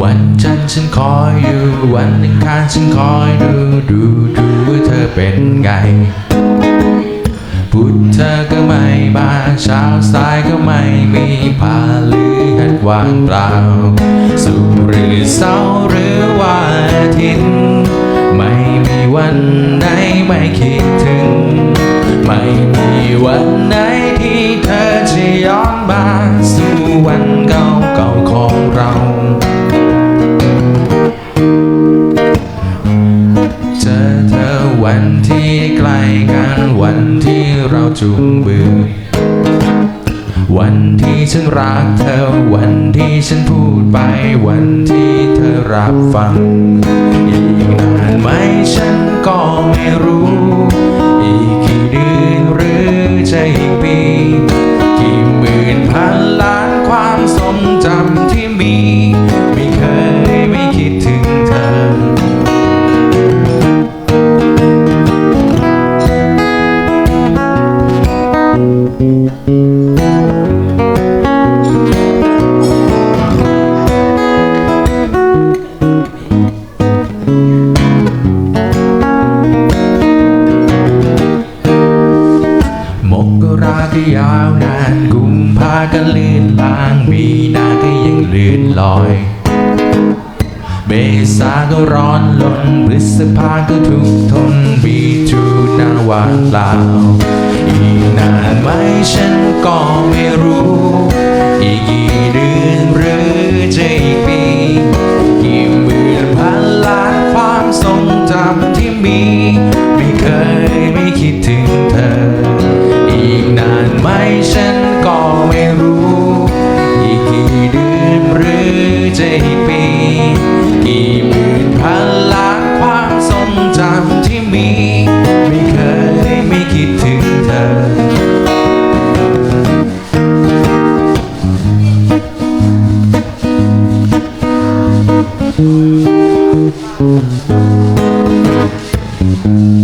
วันจันทร์ฉันคอยอยู่ วันอังคารฉันคอยดูดูดูว่าเธอเป็นไงพุธเธอก็ไม่มาเช้าสายก็ไม่มีพาลือหัดว่างเปล่า สุร์หรือเสาร์หรือวันอาทิตย์ไม่มีวันไหนไม่คิดถึง ไม่มีวันไหนที่เธอจะย้อนมาสู่วันเก่าๆของเรา เจอเธอวันที่ใกล้กันวันที่เราจูงมือ วันที่ฉันรักเธอวันที่ฉันพูดไปวันที่เธอรับฟัง ก็ยาวนานกุมภาก็ลื่นลาง มีนาก็ยังลื่นลอย เมษาก็ร้อนลนพฤษภาก็ทุกทนมีจูนาวางเปล่าอีกนานไหมฉันก่อน ฉันก็ไม่รู้ อีกกี่เดือนหรือจะปี กี่หมื่นพันล้านความทรงจำที่มี ไม่เคยไม่คิดถึงเธอ嗯。